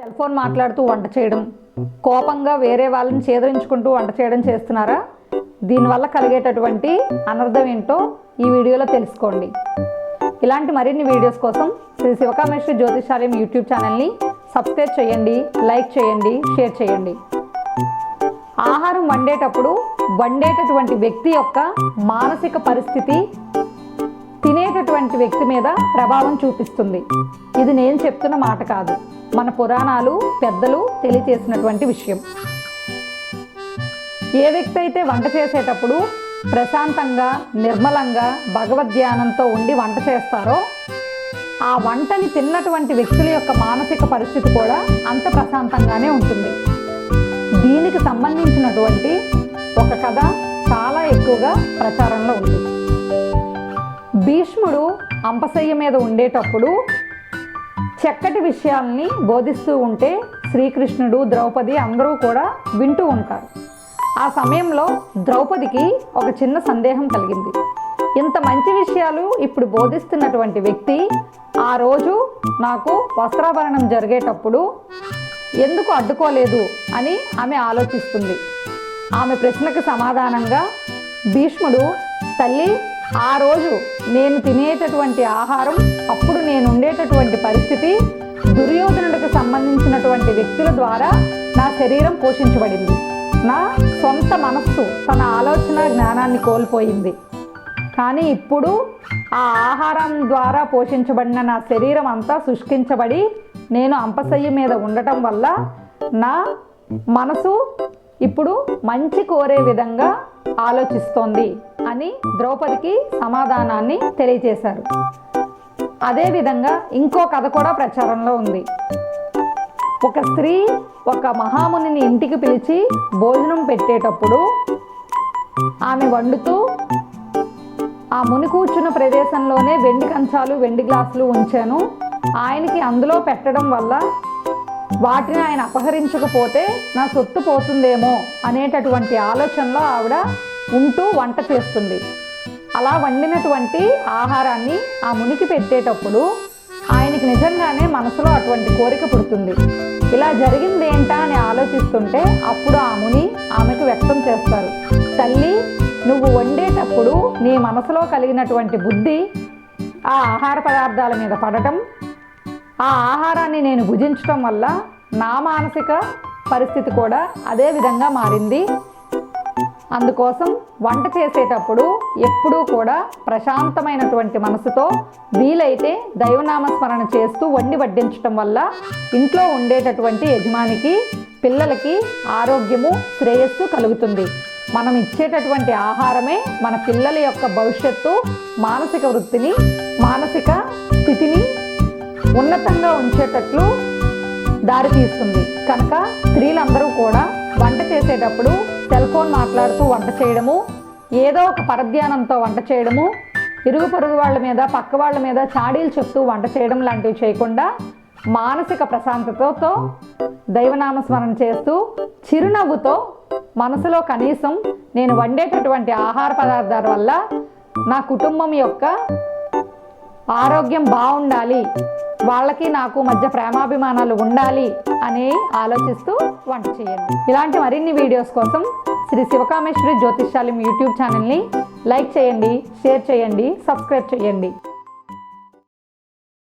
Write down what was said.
Cell phone మాట్లాడుతూ వంట చేయడం కోపంగా వేరే వాళ్ళని చేదరించుకుంటూ వంట చేయడం చేస్తున్నారా? దీనివల్ల కలిగేటటువంటి అనర్థం ఏంటో ఈ వీడియోలో తెలుసుకోండి. ఇలాంటి మరిన్ని వీడియోస్ కోసం శ్రీ శివకామేశ్వరి జ్యోతిషాలయం యూట్యూబ్ ఛానల్ని సబ్స్క్రైబ్ చేయండి లైక్ చేయండి షేర్ చేయండి. ఆహారం వండేటప్పుడు వండేటటువంటి వ్యక్తి యొక్క మానసిక పరిస్థితి తినేటటువంటి వ్యక్తి మీద ప్రభావం చూపిస్తుంది. ఇది నేను చెప్తున్న మాట కాదు. మన పురాణాలు పెద్దలు తెలియచేసినటువంటి విషయం. ఏ వ్యక్తి అయితే వంట చేసేటప్పుడు ప్రశాంతంగా నిర్మలంగా భగవద్ధ్యానంతో ఉండి వంట చేస్తారో ఆ వంటని తిన్నటువంటి వ్యక్తుల యొక్క మానసిక పరిస్థితి కూడా అంత ప్రశాంతంగానే ఉంటుంది. దీనికి సంబంధించినటువంటి ఒక కథ చాలా ఎక్కువగా ప్రచారంలో ఉంది. భీష్ముడు అంపశయ్య మీద ఉండేటప్పుడు చక్కటి విషయాల్ని బోధిస్తూ ఉంటే శ్రీకృష్ణుడు ద్రౌపది అందరూ కూడా వింటూ ఉంటారు. ఆ సమయంలో ద్రౌపదికి ఒక చిన్న సందేహం కలిగింది. ఇంత మంచి విషయాలు ఇప్పుడు బోధిస్తున్నటువంటి వ్యక్తి ఆ రోజు నాకు వస్త్రాభరణం జరిగేటప్పుడు ఎందుకు అడ్డుకోలేదు అని ఆమె ఆలోచిస్తుంది. ఆమె ప్రశ్నకు సమాధానంగా భీష్ముడు తల్లి ఆ రోజు నేను తినేటటువంటి ఆహారం అప్పుడు నేను ఉండేటటువంటి పరిస్థితి దుర్యోధనుడికి సంబంధించినటువంటి వ్యక్తుల ద్వారా నా శరీరం పోషించబడింది. నా సొంత మనస్సు తన ఆలోచన జ్ఞానాన్ని కోల్పోయింది. కానీ ఇప్పుడు ఆ ఆహారం ద్వారా పోషించబడిన నా శరీరం అంతా శుష్కించబడి నేను అంపశయ్య మీద ఉండటం వల్ల నా మనసు ఇప్పుడు మంచి కోరే విధంగా ఆలోచిస్తోంది. అని ద్రౌపదికి సమాధానాన్ని తెలియజేశారు. అదేవిధంగా ఇంకో కథ కూడా ప్రచారంలో ఉంది. ఒక స్త్రీ ఒక మహామునిని ఇంటికి పిలిచి భోజనం పెట్టేటప్పుడు ఆమె వండుతూ ఆ ముని కూర్చున్న ప్రదేశంలోనే వెండి కంచాలు వెండి గ్లాసులు ఉంచాను. ఆయనకి అందులో పెట్టడం వల్ల వాటిని ఆయన అపహరించకపోతే నా సొత్తు పోతుందేమో అనేటటువంటి ఆలోచనలో ఆవిడ ఉంటూ వంట చేస్తుంది. అలా వండినటువంటి ఆహారాన్ని ఆ మునికి పెట్టేటప్పుడు ఆయనకి నిజంగానే మనసులో అటువంటి కోరిక పుడుతుంది. ఇలా జరిగింది ఏంటా అని ఆలోచిస్తుంటే అప్పుడు ఆ ముని ఆమెకు వ్యక్తం చేస్తారు. తల్లి నువ్వు వండేటప్పుడు నీ మనసులో కలిగినటువంటి బుద్ధి ఆ ఆహార పదార్థాల మీద పడటం ఆ ఆహారాన్ని నేను భుజించటం వల్ల నా మానసిక పరిస్థితి కూడా అదే విధంగా మారింది. అందుకోసం వంట చేసేటప్పుడు ఎప్పుడూ కూడా ప్రశాంతమైనటువంటి మనసుతో వీలైతే దైవనామస్మరణ చేస్తూ వండి వడ్డించటం వల్ల ఇంట్లో ఉండేటటువంటి యజమానికి పిల్లలకి ఆరోగ్యము శ్రేయస్సు కలుగుతుంది. మనం ఇచ్చేటటువంటి ఆహారమే మన పిల్లల యొక్క భవిష్యత్తు మానసిక వృత్తిని మానసిక స్థితిని ఉన్నతంగా ఉంచేటట్లు దారితీస్తుంది. కనుక స్త్రీలందరూ కూడా వంట చేసేటప్పుడు సెల్ ఫోన్ మాట్లాడుతూ వంట చేయడము ఏదో ఒక పరధ్యానంతో వంట చేయడము ఇరుగు పొరుగు వాళ్ళ మీద పక్క వాళ్ళ మీద చాడీలు చెప్తూ వంట చేయడం లాంటివి చేయకుండా మానసిక ప్రశాంతతతో దైవనామస్మరణ చేస్తూ చిరునవ్వుతో మనసులో కనీసం నేను వండేటటువంటి ఆహార పదార్థాల వల్ల నా కుటుంబం యొక్క ఆరోగ్యం బాగుండాలి వాళ్ళకి నాకు మధ్య ప్రేమాభిమానాలు ఉండాలి అని ఆలోచిస్తూ వంట చేయండి. ఇలాంటి మరిన్ని వీడియోస్ కోసం శ్రీ శివకామేశ్వరి జ్యోతిష్యాలయం యూట్యూబ్ ఛానల్ని లైక్ చేయండి షేర్ చేయండి సబ్స్క్రైబ్ చేయండి.